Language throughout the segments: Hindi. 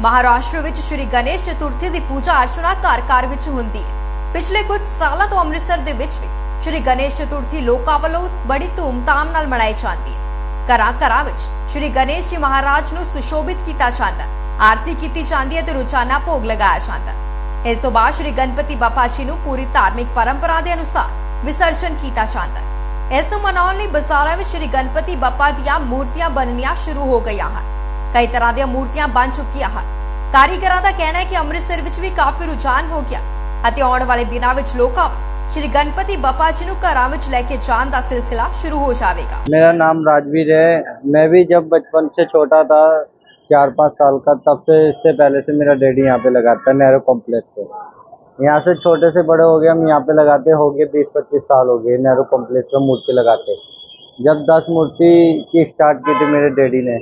ਮਹਾਰਾਸ਼ਟਰ ਵਿੱਚ ਸ਼੍ਰੀ ਗਣੇਸ਼ ਚਤੁਰਥੀ ਦੀ ਪੂਜਾ ਅਰਚਨਾ ਘਰ-ਘਰ ਵਿੱਚ ਹੁੰਦੀ ਹੈ ਪਿਛਲੇ ਕੁਝ ਸਾਲਾਂ ਤੋਂ ਅੰਮ੍ਰਿਤਸਰ ਦੇ ਵਿੱਚ ਵੀ ਸ਼੍ਰੀ ਗਣੇਸ਼ ਚਤੁਰਥੀ ਲੋਕਾਂ ਵੱਲੋਂ ਬੜੀ ਧੂਮਧਾਮ ਨਾਲ ਮਨਾਈ ਜਾਂਦੀ ਹੈ ਘਰਾਂ-ਘਰਾਂ ਵਿੱਚ ਸ਼੍ਰੀ ਗਣੇਸ਼ ਜੀ ਮਹਾਰਾਜ ਨੂੰ ਸੁਸ਼ੋਭਿਤ ਕੀਤਾ ਜਾਂਦਾ ਹੈ ਆਰਤੀ ਕੀਤੀ ਜਾਂਦੀ ਹੈ ਤੇ ਰੋਜ਼ਾਨਾ ਭੋਗ ਲਗਾਇਆ ਜਾਂਦਾ ਹੈ ਇਸ ਤੋਂ ਬਾਅਦ ਸ਼੍ਰੀ ਗਣਪਤੀ ਬਾਪਾ ਜੀ ਨੂੰ ਪੂਰੀ ਧਾਰਮਿਕ ਪਰੰਪਰਾ ਦੇ ਅਨੁਸਾਰ ਵਿਸਰਜਨ ਕੀਤਾ ਜਾਂਦਾ ਹੈ ਇਸ ਨੂੰ ਮਨਾਉਣ ਲਈ ਬਾਜ਼ਾਰਾਂ ਵਿੱਚ ਸ਼੍ਰੀ ਗਣਪਤੀ ਬਾਪਾ ਦੀਆਂ ਮੂਰਤੀਆਂ ਬਣਨੀਆਂ ਸ਼ੁਰੂ ਹੋ ਗਈਆਂ ਹਨ ਕਈ ਤਰ੍ਹਾਂ ਦੀਆਂ ਮੂਰਤੀਆਂ ਬਣ ਚੁੱਕੀਆਂ ਹਨ ਕਾਰੀਗਰਾਂ ਦਾ ਕਹਿਣਾ ਹੈ ਕਿ ਅੰਮ੍ਰਿਤਸਰ ਵਿੱਚ ਵੀ ਕਾਫੀ ਰੁਝਾਨ ਹੋ ਗਿਆ ਅਤੇ ਆਉਣ ਵਾਲੇ ਦਿਨਾਂ ਵਿੱਚ ਲੋਕਾਂ ਵੱਲ ਸ਼੍ਰੀ ਗਣਪਤੀ ਬਾਪਾ ਜੀ ਨੂੰ ਘਰਾਂ ਵਿੱਚ ਲੈ ਕੇ ਜਾਣ ਦਾ ਸਿਲਸਿਲਾ ਸ਼ੁਰੂ ਹੋ ਜਾਵੇਗਾ मेरा नाम राजवीर है मैं भी जब बचपन से छोटा था चार पाँच साल का तब से इससे पहले से मेरा डैडी यहाँ पे लगाता है नेहरू कॉम्प्लेक्स पे यहाँ से छोटे से बड़े हो गए हम यहाँ पे लगाते हो गए बीस पच्चीस साल हो गए नेहरू कॉम्प्लेक्स में मूर्ति लगाते जब दस मूर्ति की स्टार्ट की थी मेरे डैडी ने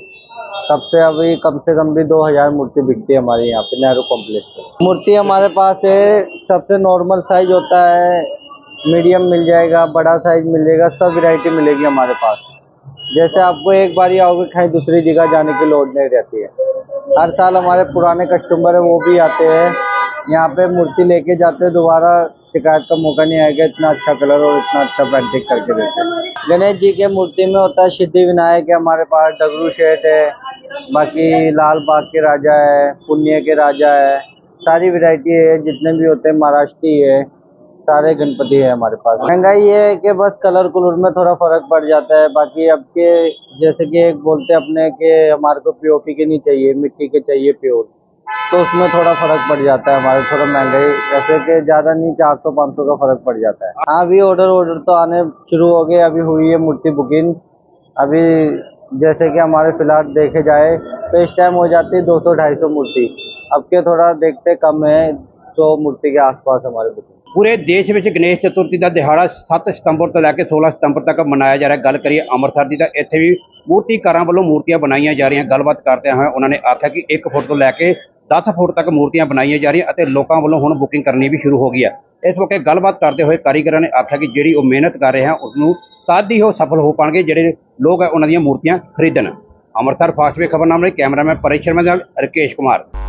तब से अभी कम से कम भी दो हज़ार मूर्ति बिकती है हमारे यहाँ पे, नेहरू कॉम्प्लेक्स पे। मूर्ति हमारे पास है, सबसे नॉर्मल साइज़ होता है मीडियम मिल जाएगा, बड़ा साइज़ मिल जाएगा सब वैरायटी मिलेगी हमारे पास। जैसे आपको एक बार ही आओगे, कहीं दूसरी जगह जाने की लोड नहीं रहती है। हर साल हमारे पुराने कस्टमर है, वो भी आते हैं। यहाँ पे मूर्ति लेके जाते हैं, दोबारा शिकायत का मौका नहीं आएगा, इतना अच्छा कलर और इतना अच्छा पेंटिंग करके देते हैं। गणेश जी के मूर्ति में होता है सिद्धि विनायक है हमारे पास, डगरू शेठ है। बाकी लाल बाग के राजा है, पुण्य के राजा है, सारी वैरायटी है, जितने भी होते हैं, महाराष्ट्री है, सारे गणपति है हमारे पास। महँगाई ये है कि बस कलर कुलर में थोड़ा फ़र्क पड़ जाता है, बाकी अब के जैसे कि एक बोलते हैं अपने कि हमारे को पीओपी के नहीं चाहिए, मिट्टी के चाहिए प्योर तो उसमें थोड़ा फ़र्क पड़ जाता है हमारे, थोड़ा महँगाई, जैसे कि ज़्यादा नहीं, चार सौ, पाँच सौ का फ़र्क पड़ जाता है। हाँ अभी ऑर्डर ऑर्डर तो आने शुरू हो गए, अभी हुई है मूर्ति बुकिंग अभी जैसे कि हमारे फिलहाल देखे जाए तो इस टाइम हो जाती है दो सौ ढाई सौ मूर्ति अब के थोड़ा देखते कम है सौ मूर्ति के आसपास हमारे बुकिंग ਪੂਰੇ ਦੇਸ਼ ਵਿੱਚ ਗਣੇਸ਼ ਚਤੁਰਥੀ ਦਾ ਦਿਹਾੜਾ 7 ਸਤੰਬਰ ਤੋਂ ਲੈ ਕੇ 16 ਸਤੰਬਰ ਤੱਕ ਮਨਾਇਆ ਜਾ ਰਿਹਾ ਗੱਲ ਕਰੀਏ ਅੰਮ੍ਰਿਤਸਰ ਦੀ ਤਾਂ ਇੱਥੇ ਵੀ ਮੂਰਤੀਕਾਰਾਂ ਵੱਲੋਂ ਮੂਰਤੀਆਂ ਬਣਾਈਆਂ ਜਾ ਰਹੀਆਂ ਗੱਲਬਾਤ ਕਰਦਿਆਂ ਹੋਏ ਉਹਨਾਂ ਨੇ ਆਖਿਆ ਕਿ 1 ਫੁੱਟ ਤੋਂ ਲੈ ਕੇ 10 ਫੁੱਟ ਤੱਕ ਮੂਰਤੀਆਂ ਬਣਾਈਆਂ ਜਾ ਰਹੀਆਂ ਅਤੇ ਲੋਕਾਂ ਵੱਲੋਂ ਹੁਣ ਬੁਕਿੰਗ ਕਰਨੀ ਵੀ ਸ਼ੁਰੂ ਹੋ ਗਈ ਹੈ ਇਸ ਮੌਕੇ ਗੱਲਬਾਤ ਕਰਦੇ ਹੋਏ ਕਾਰੀਗਰਾਂ ਨੇ ਆਖਿਆ ਕਿ ਜਿਹੜੀ ਉਹ ਮਿਹਨਤ ਕਰ ਰਹੇ ਹਨ ਉਸ ਨੂੰ ਤਦ ਹੀ ਉਹ ਸਫਲ ਹੋ ਪਾਣਗੇ ਜਿਹੜੇ ਲੋਕ ਹੈ ਉਹਨਾਂ ਦੀਆਂ ਮੂਰਤੀਆਂ ਖਰੀਦਣ Amritsar fast way ਖਬਰਨਾਮੇ cameraman ਪਰੇਸ਼ Sharma ਦੇ ਨਾਲ ਰਕੇਸ਼ ਕੁਮਾਰ